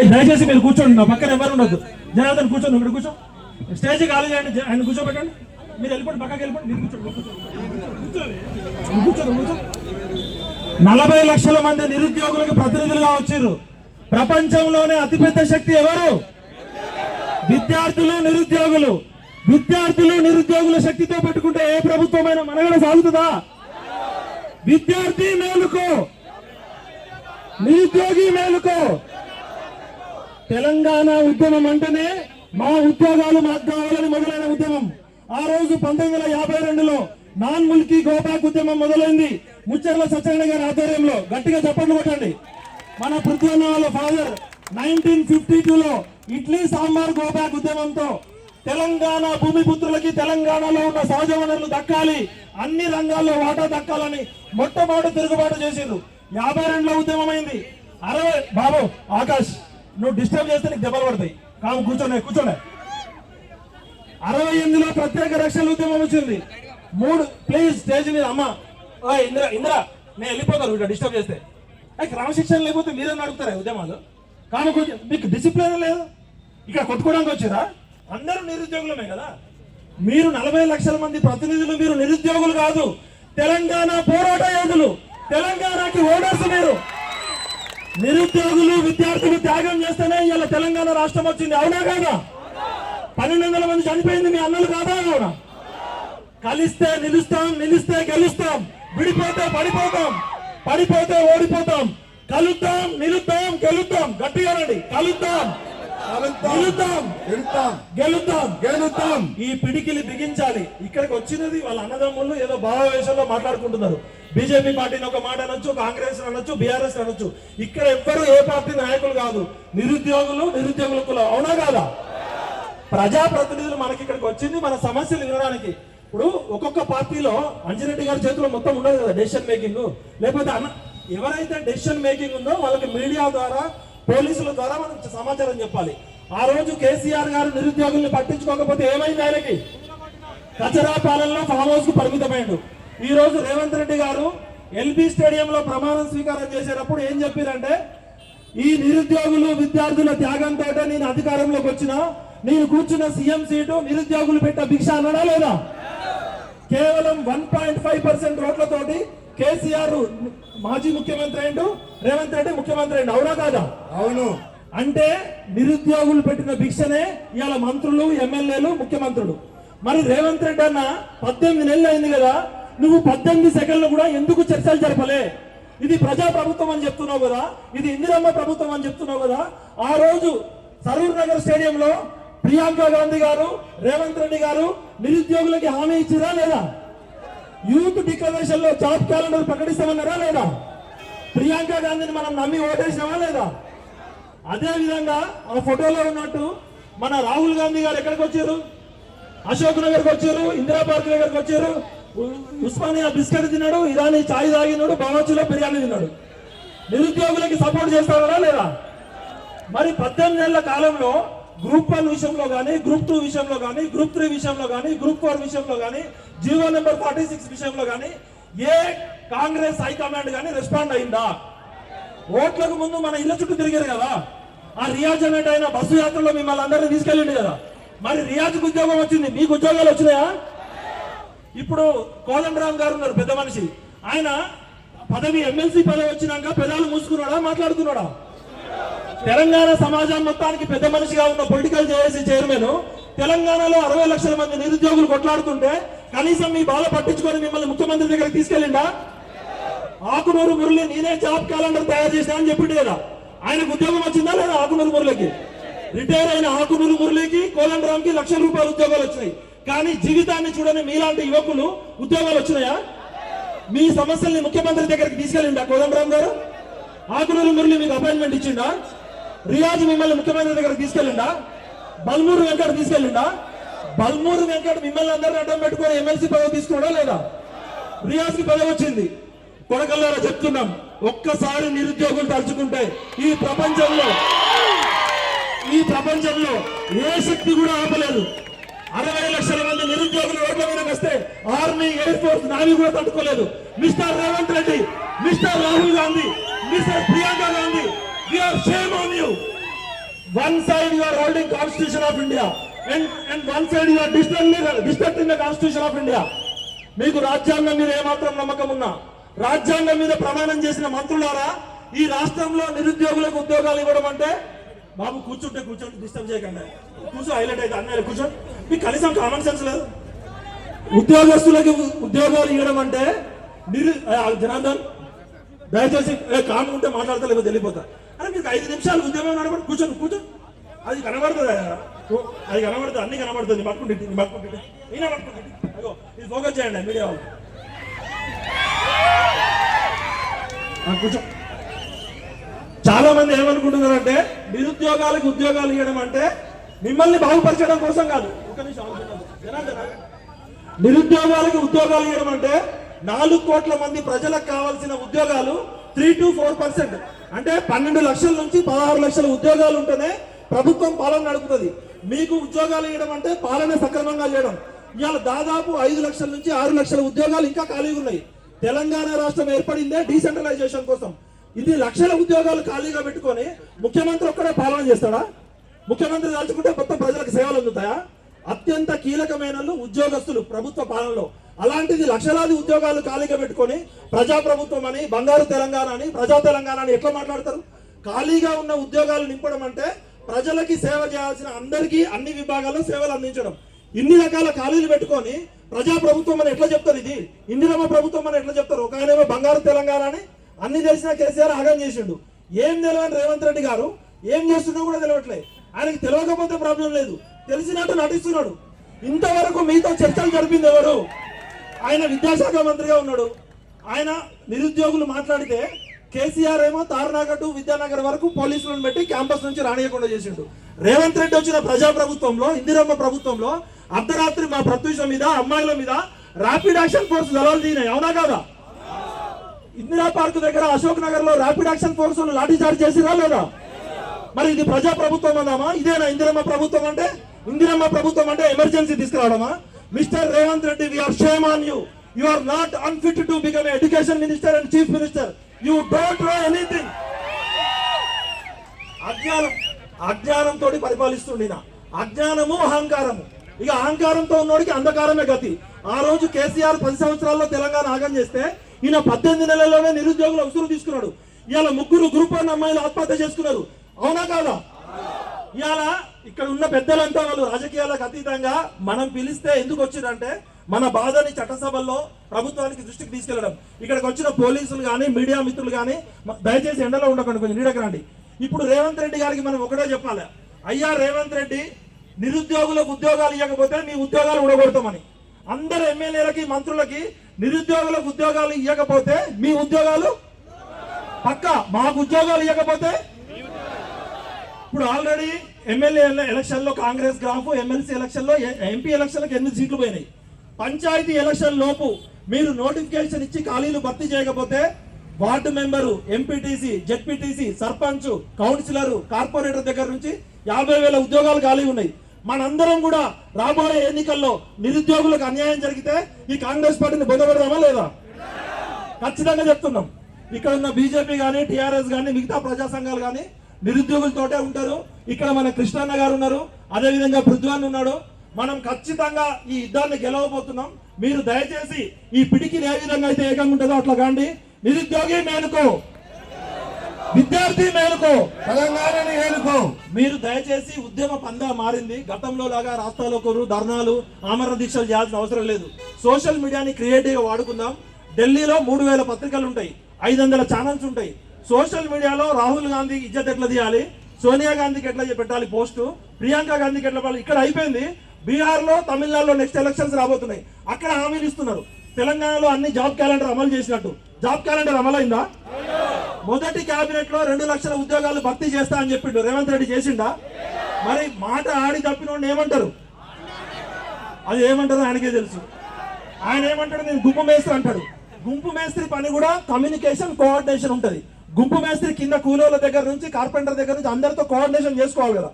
దయచేసి మీరు కూర్చోండి నా పక్కన ఎవరు ఉండొద్దు. జనార్దన్ కూర్చోండి ఇక్కడ కూర్చో. స్టేజ్ ఖాళీ చేయండి జ- ఆయన కూర్చోబెట్టండి. మీరు వెళ్ళిపోండి పక్కకి వెళ్ళిపోండి మీరు కూర్చోండి కూర్చోండి. కూర్చోండి. నలభై లక్షల మంది నిరుద్యోగులకు ప్రతినిధులుగా వచ్చారు. ప్రపంచంలోనే అతిపెద్ద శక్తి ఎవరు? విద్యార్థులు నిరుద్యోగులు. విద్యార్థులు నిరుద్యోగుల శక్తితో పెట్టుకుంటే ఏ ప్రభుత్వమైన మనగడ సాగుతుందా? విద్యార్థి మేలుకో. నిరుద్యోగి మేలుకో. తెలంగాణ ఉద్యమం అంటేనే మా ఉద్యోగాలు మాకు కావాలని మొదలైన ఉద్యమం. ఆ రోజు పంతొమ్మిది వందల యాభై రెండులో నాన్ ముల్కీ గోపాక్ ఉద్యమం మొదలైంది. ముచ్చర్ల సత్యనారాయణ గారి ఆధ్వర్యంలో. గట్టిగా చప్పట్లు కొట్టండి. మన పృథ్వన్న వాళ్ళ ఫాదర్ నైన్టీన్ ఫిఫ్టీ టూలో ఇడ్లీ సాంబార్ గోపాక్ ఉద్యమంతో తెలంగాణ భూమిపుత్రులకి తెలంగాణలో ఉన్న సహజ వనరులు దక్కాలి. అన్ని రంగాల్లో వాటా దక్కాలని మొట్టమొదటి తిరుగుబాటు చేసిండ్రు. యాభై రెండులో ఉద్యమం అయింది అరవై బాబు ఆకాష్. నువ్వు డిస్టర్బ్ చేస్తే నీకు దెబ్బలు పడతాయి. కాము కూర్చోనే కూర్చోనే. అరవై ఎనిమిదిలో ప్రత్యేక రక్షణ ఉద్యమం వచ్చింది. మూడు ప్లీజ్ స్టేజ్ మీద అమ్మ. ఓ ఇందిరా ఇందిరా నేను వెళ్ళిపోతాను ఇట్లా డిస్టర్బ్ చేస్తే. క్రమశిక్షణ లేకపోతే మీరే నడుపుతారా ఉద్యమాలు? కానీ కొంచెం మీకు డిసిప్లిన్ లేదు? ఇక్కడ కొట్టుకోవడానికి వచ్చారా? అందరూ నిరుద్యోగులమే కదా. మీరు నలభై లక్షల మంది ప్రతినిధులు మీరు నిరుద్యోగులు కాదు. తెలంగాణ పోరాట యోధులు. తెలంగాణకి ఓనర్స్ మీరు. నిరుద్యోగులు విద్యార్థులు త్యాగం చేస్తేనే ఇలా తెలంగాణ రాష్ట్రం వచ్చింది. అవునా కాదా? పన్నెండు వందల మంది చనిపోయింది మీ అన్నలు కాదా అవునా? కలిస్తే నిలుస్తాం నిలిస్తే గెలుస్తాం. విడిపోతే పడిపోతాం పడిపోతే ఓడిపోతాం. కలుద్దాం నిలుద్దాం గెలుద్దాం. గట్టిగా రండి. కలుద్దాం గెలుద్దాం ఈ పిడికిలి బిగించాలి. ఇక్కడికి వచ్చినది వాళ్ళ అన్నదమ్ములు ఏదో భావవేశంలో మాట్లాడుకుంటున్నారు. బీజేపీ పార్టీని ఒక మాట అనొచ్చు కాంగ్రెస్ అనొచ్చు బీఆర్ఎస్ అనొచ్చు. ఇక్కడ ఎవ్వరు ఏ పార్టీ నాయకులు కాదు. నిరుద్యోగులు నిరుద్యోగుల కులం. అవునా కాదా? ప్రజాప్రతినిధులు మనకి ఇక్కడికి వచ్చింది మన సమస్యలు వినడానికి. ఇప్పుడు ఒక్కొక్క పార్టీలో అంజిరెడ్డి గారి చేతిలో మొత్తం ఉండదు కదా డెసిషన్ మేకింగ్ లేకపోతే అన్న ఎవరైతే డెసిషన్ మేకింగ్ ఉందో వాళ్ళకి మీడియా ద్వారా పోలీసుల ద్వారా మనం సమాచారం చెప్పాలి. ఆ రోజు కేసీఆర్ గారు నిరుద్యోగుల్ని పట్టించుకోకపోతే ఏమైంది ఆయనకి? కచరా పాలనలో ఫామ్ హౌస్కు పరిమితమైండు ఈ రోజు రేవంత్ రెడ్డి గారు ఎల్బీ స్టేడియంలో ప్రమాణం స్వీకారం చేసేటప్పుడు ఏం చెప్పారంటే ఈ నిరుద్యోగులు విద్యార్థుల త్యాగంతో నేను అధికారంలోకి వచ్చిన నేను కూర్చున్న సీఎం సీటు నిరుద్యోగులు పెట్ట భిక్ష అన్నడా లేదా? కేవలం వన్ పాయింట్ ఫైవ్ పర్సెంట్ ఓట్లతోటి కేసీఆర్ మాజీ ముఖ్యమంత్రి అయిండు రేవంత్ రెడ్డి ముఖ్యమంత్రి అయిండు. అవునా కాదా? అవును. అంటే నిరుద్యోగులు పెట్టిన భిక్షనే ఇవాళ మంత్రులు ఎమ్మెల్యేలు ముఖ్యమంత్రులు. మరి రేవంత్ రెడ్డి అన్న పద్దెనిమిది నెలలు అయింది కదా నువ్వు పద్దెనిమిది సెకండ్లు కూడా ఎందుకు చర్చలు జరపలే? ఇది ప్రజా ప్రభుత్వం అని చెప్తున్నావు కదా ఇది ఇందిరమ్మ ప్రభుత్వం అని చెప్తున్నావు కదా. ఆ రోజు సరూర్ నగర్ స్టేడియంలో ప్రియాంక గాంధీ గారు రేవంత్ రెడ్డి గారు నిరుద్యోగులకి హామీ ఇచ్చిరా లేదా? యూత్ డిక్లరేషన్లో జాబ్ క్యాలెండర్ ప్రకటిస్తామన్నారా లేదా? ప్రియాంక గాంధీని మనం నమ్మి ఓటేసినామా లేదా? అదే విధంగా ఆ ఫోటోలో ఉన్నట్టు మన రాహుల్ గాంధీ గారు ఎక్కడికి వచ్చారు? అశోక్ నగర్కి వచ్చారు ఇందిరా పార్క్ దగ్గరకు వచ్చారు. ఉస్మానియా బిస్కెట్ తిన్నాడు ఇరానీ చాయ్ తాగినాడు బావచ్చిలో బిర్యానీ తిన్నాడు. నిరుద్యోగులకి సపోర్ట్ చేస్తారా లేదా? మరి పద్దెనిమిది నెలల కాలంలో గ్రూప్ వన్ విషయంలో కానీ గ్రూప్ టూ విషయంలో కానీ గ్రూప్ త్రీ విషయంలో కానీ గ్రూప్ ఫోర్ విషయంలో కానీ జీవో నెంబర్ ఫార్టీ సిక్స్ విషయంలో కానీ ఏ కాంగ్రెస్ హైకమాండ్ కానీ రెస్పాండ్ అయిందా? ఓట్లకు ముందు మన ఇళ్ళ చుట్టూ తిరిగారు కదా. ఆ రియాజ్ అనేట ఆయన బస్సు యాత్రలో మిమ్మల్ని అందరినీ తీసుకెళ్ళిండు కదా. మరి రియాజ్కి ఉద్యోగం వచ్చింది మీకు ఉద్యోగాలు వచ్చినాయా? ఇప్పుడు కోదండరామ్ గారు ఉన్నారు పెద్ద మనిషి. ఆయన పదవి ఎమ్మెల్సీ పదవి వచ్చినాక పెదాలు మూసుకున్నాడా మాట్లాడుతున్నాడా? తెలంగాణ సమాజం మొత్తానికి పెద్ద మనిషిగా ఉన్న పొలిటికల్ జేఏసీ చైర్మన్ తెలంగాణలో అరవై లక్షల మంది నిరుద్యోగులు కొట్లాడుతుంటే కనీసం మీ బాధ పట్టించుకొని మిమ్మల్ని ముఖ్యమంత్రి దగ్గరికి తీసుకెళ్ళిండా? ఆకునూరు మురళి నేనే జాబ్ క్యాలెండర్ తయారు చేసినా అని చెప్పిండు కదా ఆయనకు ఉద్యోగం వచ్చిందా లేదా ఆకునూరు మురళికి? రిటైర్ అయిన ఆకునూరు మురళికి కోదండరామ్కి లక్ష రూపాయల ఉద్యోగాలు వచ్చినాయి. కానీ జీవితాన్ని చూడని మీలాంటి యువకులు ఉద్యోగాలు వచ్చినాయా? మీ సమస్యల్ని ముఖ్యమంత్రి దగ్గరికి తీసుకెళ్ళిండా కోదండరామ్ గారు? ఆకునూరు మురళి మీకు అపాయింట్మెంట్ ఇచ్చిండా? రియాజ్ మిమ్మల్ని ముఖ్యమంత్రి దగ్గరికి తీసుకెళ్ళిండా? బల్మూరు వెంకట తీసుకెళ్ళిండా? బల్మూరు వెంకట మిమ్మల్ని అందరిని అడ్డం పెట్టుకొని ఎమ్మెల్సీ పదవి తీసుకున్నాడా లేదా? రియాజ్కి పదవి వచ్చింది. కొడకల్లారా చెప్తున్నాం ఒక్కసారి నిరుద్యోగులు తలుచుకుంటే ఈ ప్రపంచంలో ఈ ప్రపంచంలో ఏ శక్తి కూడా ఆపలేదు. అరవై లక్షల మంది నిరుద్యోగులు రోడ్ల మీద వస్తే ఆర్మీ ఎయిర్ ఫోర్స్ నావి కూడా తట్టుకోలేదు. Mister Revanth Reddy mister Rahul Gandhi mister Priyanka Gandhi are shame on you one side you are holding of India India and one side side you are disrespecting constitution of India మీకు రాజ్యాంగం మీద ఏమాత్రం నమ్మకం ఉన్నా? రాజ్యాంగం మీద ప్రమాణం చేసిన మంత్రులారా ఈ రాష్ట్రంలో నిరుద్యోగులకు ఉద్యోగాలు ఇవ్వడం అంటే బాబు కూర్చుంటే కూర్చోండి డిస్టర్బ్ చేయకండి. కూర్చో హైలైట్ అయితే అన్నయ్య కూర్చోండి మీకు కనీసం కామన్ సెన్స్ లేదు. ఉద్యోగస్తులకు ఉద్యోగాలు ఇవ్వడం అంటే నిరు జనార్దన్ దయచేసి ఏ, కామ్ ఉంటే మాట్లాడతా లేకపోతే వెళ్ళిపోతా. అరే మీకు ఐదు నిమిషాలు ఉద్యోగం కనబడి కూర్చొని కూర్చో అది కనబడుతుంది? అది కనబడుతుంది? అన్ని కనబడుతుంది. పట్టుకుంటే పట్టుకుంటే ఈయన పట్టుకుంటే అయ్యో ఇది ఫోకస్ చేయండి మీడియా వాళ్ళు. ఆ, కూర్చో. చాలా మంది ఏమనుకుంటున్నారంటే నిరుద్యోగాలకు ఉద్యోగాలు ఇవ్వడం అంటే మిమ్మల్ని బాగుపరచడం కోసం కాదు. ఒక నిమిషం నిరుద్యోగాలకు ఉద్యోగాలు ఇవ్వడం అంటే నాలుగు కోట్ల మంది ప్రజలకు కావాల్సిన ఉద్యోగాలు త్రీ టు ఫోర్ పర్సెంట్. అంటే పన్నెండు లక్షల నుంచి పదహారు లక్షల ఉద్యోగాలు ఉంటేనే ప్రభుత్వం పాలన నడుపుతుంది. మీకు ఉద్యోగాలు ఇవ్వడం అంటే పాలన సక్రమంగా చేయడం. ఇవాళ దాదాపు ఐదు లక్షల నుంచి ఆరు లక్షల ఉద్యోగాలు ఇంకా ఖాళీగా ఉన్నాయి. తెలంగాణ రాష్ట్రం ఏర్పడిందే డీసెంట్రలైజేషన్ కోసం. ఇది లక్షల ఉద్యోగాలు ఖాళీగా పెట్టుకొని ముఖ్యమంత్రి ఒక్కడే పాలన చేస్తాడా? ముఖ్యమంత్రి దాల్చుకుంటే మొత్తం ప్రజలకు సేవలు అందుతాయా? అత్యంత కీలకమైన ఉద్యోగస్తులు ప్రభుత్వ పాలనలో. అలాంటిది లక్షలాది ఉద్యోగాలు ఖాళీగా పెట్టుకొని ప్రజా ప్రభుత్వం అని బంగారు తెలంగాణ అని ప్రజా తెలంగాణ అని ఎట్లా మాట్లాడతారు? ఖాళీగా ఉన్న ఉద్యోగాలు నింపడం అంటే ప్రజలకి సేవ చేయాల్సిన అందరికీ అన్ని విభాగాల్లో సేవలు అందించడం. ఇన్ని రకాల ఖాళీలు పెట్టుకొని ప్రజా ప్రభుత్వం అని ఎట్లా చెప్తారు ఇది? ఇందిరమ్మ ప్రభుత్వం అని ఎట్లా చెప్తారు? ఒక ఆయనేమో బంగారు తెలంగాణ అని అన్ని తెలిసిన కేసీఆర్ ఆగం చేసిండు. ఏం తెలియని రేవంత్ రెడ్డి గారు ఏం చేస్తున్నా కూడా తెలియట్లే ఆయనకి తెలియకపోతే ప్రాబ్లం లేదు. తెలిసినట్టు నటిస్తున్నాడు. ఇంతవరకు మీతో చర్చలు జరిపింది ఎవరు? ఆయన విద్యాశాఖ మంత్రిగా ఉన్నాడు. ఆయన నిరుద్యోగులు మాట్లాడితే కేసీఆర్ ఏమో తారనాగట్టు విద్యానగర్ వరకు పోలీసులను పెట్టి క్యాంపస్ నుంచి రానియకుండా చేసిండు. రేవంత్ రెడ్డి వచ్చిన ప్రజా ప్రభుత్వంలో ఇందిరమ్మ ప్రభుత్వంలో అర్ధరాత్రి మా ప్రత్యూష మీద అమ్మాయిల మీద ర్యాపిడ్ యాక్షన్ ఫోర్స్ దళాలు దిగినాయి. అవునా కాదా? ఇందిరా పార్క్ దగ్గర అశోక్ నగర్లో rapid action force lathi charge చేసిరా లేదా? మరి ఇది ప్రజా ప్రభుత్వం అన్నామా? ఇదేనా ఇందిరమ్మ ప్రభుత్వం అంటే? ఇందిరమ్మ ప్రభుత్వం అంటే emergency తీసుకురావడమా? Mister Revanth Reddy we are shame on you you are not unfit to become education minister and chief minister you don't know anything అజ్ఞానం అజ్ఞానంతో పరిపాలిస్తుండిన అజ్ఞానము అహంకారము. ఇక అహంకారంతో ఉన్నోడికి అంధకారమే గతి. ఆ రోజు కేసీఆర్ పది సంవత్సరాల్లో తెలంగాణ ఆగం చేస్తే ఈయన పద్దెనిమిది నెలల్లోనే నిరుద్యోగులు ఉసురు తీసుకున్నాడు. ఇవాళ ముగ్గురు గ్రూప్ వన్ అమ్మాయిలు ఆత్మహత్య చేసుకున్నారు. అవునా కాదా? ఇవాళ ఇక్కడ ఉన్న పెద్దలంతా వాళ్ళు రాజకీయాలకు అతీతంగా మనం పిలిస్తే ఎందుకు వచ్చిందంటే మన బాధని చట్టసభల్లో ప్రభుత్వానికి దృష్టికి తీసుకెళ్ళడం ఇక్కడికి వచ్చిన పోలీసులు కానీ మీడియా మిత్రులు కానీ దయచేసి ఎండలో ఉండకండి కొంచెం నీడకు రండి. ఇప్పుడు రేవంత్ రెడ్డి గారికి మనం ఒకటే చెప్పాలి. అయ్యా రేవంత్ రెడ్డి నిరుద్యోగులకు ఉద్యోగాలు ఇవ్వకపోతే మీ ఉద్యోగాలు ఊడగొడతామని. అందరు ఎమ్మెల్యేలకి మంత్రులకి నిరుద్యోగులకు ఉద్యోగాలు ఇవ్వకపోతే మీ ఉద్యోగాలు? పక్క మాకు ఉద్యోగాలు ఇవ్వకపోతే ఇప్పుడు ఆల్రెడీ ఎమ్మెల్యే ఎలక్షన్లో కాంగ్రెస్ గ్రాఫ్ ఎమ్మెల్సీ ఎలక్షన్లో ఎంపీ ఎలక్షన్లకు ఎన్ని సీట్లు పోయినాయి? పంచాయతీ ఎలక్షన్ లోపు మీరు నోటిఫికేషన్ ఇచ్చి ఖాళీలు భర్తీ చేయకపోతే ward member MPTC ZPTC sarpanch councillor corporator దగ్గర నుంచి యాభై వేల ఉద్యోగాలు ఖాళీ ఉన్నాయి. మనందరం కూడా రాబోయే ఎన్నికల్లో నిరుద్యోగులకు అన్యాయం జరిగితే ఈ కాంగ్రెస్ పార్టీని బొందబెడదామా లేదా? ఖచ్చితంగా చెప్తున్నాం. ఇక్కడ ఉన్న బీజేపీ కానీ టీఆర్ఎస్ కానీ మిగతా ప్రజా సంఘాలు కానీ నిరుద్యోగులతోటే ఉంటారు. ఇక్కడ మన కృష్ణన్న గారు ఉన్నారు. అదేవిధంగా పృథ్వాన్ ఉన్నాడు. మనం ఖచ్చితంగా ఈ యుద్ధాన్ని గెలవబోతున్నాం. మీరు దయచేసి ఈ పిడికిని ఏ విధంగా అయితే ఏకంగా ఉంటుందో అట్లా కాండి. నిరుద్యోగి మేనుకో. విద్యార్థి మేలుకో. తెలంగాణని ఏలుకో. మీరు దయచేసి ఉద్యమ పందా మారింది. గతంలో లాగా రాస్తాలోకరు ధర్నాలు ఆమరణ దీక్షలు చేయాల్సిన అవసరం లేదు. సోషల్ మీడియాని క్రియేటివ్గా వాడుకుందాం. ఢిల్లీలో మూడు వేల పత్రికలు ఉంటాయి. ఐదు వందల ఛానల్స్ ఉంటాయి. సోషల్ మీడియాలో రాహుల్ గాంధీ ఇజ్జత్ ఎట్లా తీయాలి? సోనియా గాంధీకి ఎట్లా పెట్టాలి పోస్టు? ప్రియాంక గాంధీకి ఎట్లా పెట్టాలి? ఇక్కడ అయిపోయింది. బీహార్లో తమిళనాడులో నెక్స్ట్ ఎలక్షన్స్ రాబోతున్నాయి. అక్కడ హామీలు ఇస్తున్నారు. తెలంగాణలో అన్ని జాబ్ క్యాలెండర్ అమలు చేసినట్టు. జాబ్ క్యాలెండర్ అమలైందా? మొదటి కేబినెట్లో రెండు లక్షల ఉద్యోగాలు భర్తీ చేస్తా అని చెప్పిండు. రేవంత్ రెడ్డి చేసిండా? మరి మాట ఆడి తప్పినోడిని ఏమంటారు? అది ఏమంటారో ఆయనకే తెలుసు. ఆయన ఏమంటాడు? నేను గుంపు మేస్త్రి అంటాడు. గుంపు మేస్త్రి పని కూడా కమ్యూనికేషన్ కోఆర్డినేషన్ ఉంటది. గుంపు మేస్త్రి కింద కూలోళ్ళ దగ్గర నుంచి కార్పెంటర్ దగ్గర నుంచి అందరితో కోఆర్డినేషన్ చేసుకోవాలి కదా.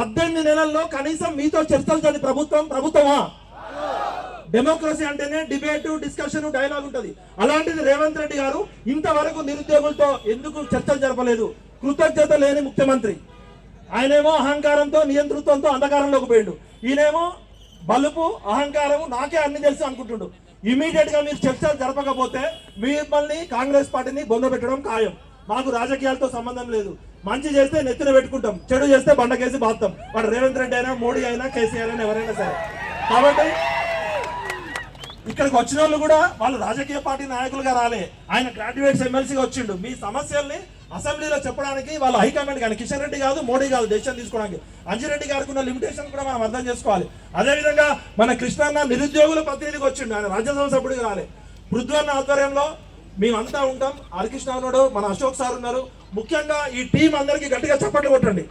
పద్దెనిమిది నెలల్లో కనీసం మీతో చర్చలు జరిగి ప్రభుత్వం ప్రభుత్వమా? డెమోక్రసీ అంటేనే డిబేట్ డిస్కషన్ డైలాగ్ ఉంటుంది. అలాంటిది రేవంత్ రెడ్డి గారు ఇంతవరకు నిరుద్యోగులతో ఎందుకు చర్చలు జరపలేదు? కృతజ్ఞత లేని ముఖ్యమంత్రి. ఆయనేమో అహంకారంతో నియంతృత్వంతో అంధకారంలోకి పోయిండు. ఈయనేమో బలుపు అహంకారము నాకే అన్ని తెలుసు అనుకుంటుండు. ఇమీడియట్గా మీరు చర్చలు జరపకపోతే మిమ్మల్ని కాంగ్రెస్ పార్టీని బొంద పెట్టడం ఖాయం. మాకు రాజకీయాలతో సంబంధం లేదు. మంచి చేస్తే నెత్తిన పెట్టుకుంటాం. చెడు చేస్తే బండకేసి బాస్తాం వాడు రేవంత్ రెడ్డి అయినా మోడీ అయినా కేసీఆర్ అయినా ఎవరైనా సరే. కాబట్టి ఇక్కడికి వచ్చిన వాళ్ళు కూడా వాళ్ళు రాజకీయ పార్టీ నాయకులుగా రాలే. ఆయన గ్రాడ్యుయేట్స్ ఎమ్మెల్సీగా వచ్చిండు. మీ సమస్యల్ని అసెంబ్లీలో చెప్పడానికి వాళ్ళ హైకమాండ్ కానీ కిషన్ రెడ్డి కాదు మోడీ కాదు డెసిషన్ తీసుకోవడానికి. అంజిరెడ్డి గారికి ఉన్న లిమిటేషన్ కూడా మనం అర్థం చేసుకోవాలి. అదేవిధంగా మన కృష్ణన్న నిరుద్యోగుల ప్రతినిధికి వచ్చిండు. ఆయన రాజ్యసభ సభ్యుడిగా రాలే. పృథ్వన్న ఆధ్వర్యంలో మేమంతా ఉంటాం. హరికృష్ణ ఉన్నాడు మన అశోక్ సార్ ఉన్నారు. ముఖ్యంగా ఈ టీం అందరికీ గట్టిగా చప్పట్లు కొట్టండి.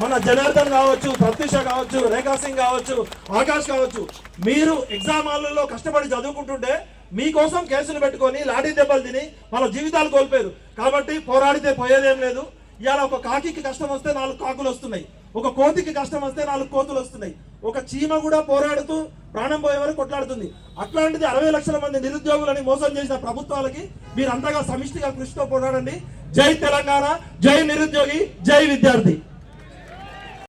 మన జనార్దన్ కావచ్చు ప్రత్యూష కావచ్చు రేఖా సింగ్ కావచ్చు ఆకాష్ కావచ్చు మీరు ఎగ్జామ్ హాల్లో కష్టపడి చదువుకుంటుంటే మీకోసం కేసులు పెట్టుకొని లాఠీ దెబ్బలు తిని వాళ్ళ జీవితాలు కోల్పోయారు. కాబట్టి పోరాడితే పోయేదేం లేదు. ఇవాళ ఒక కాకికి కష్టం వస్తే నాలుగు కాకులు వస్తున్నాయి. ఒక కోతికి కష్టం వస్తే నాలుగు కోతులు వస్తున్నాయి. ఒక చీమ కూడా పోరాడుతూ ప్రాణం పోయే వరకు కొట్లాడుతుంది. అట్లాంటిది అరవై లక్షల మంది నిరుద్యోగులని మోసం చేసిన ప్రభుత్వాలకి మీరు అంతగా సమిష్టిగా కృషితో పోరాడండి. జై తెలంగాణ జై నిరుద్యోగి జై విద్యార్థి.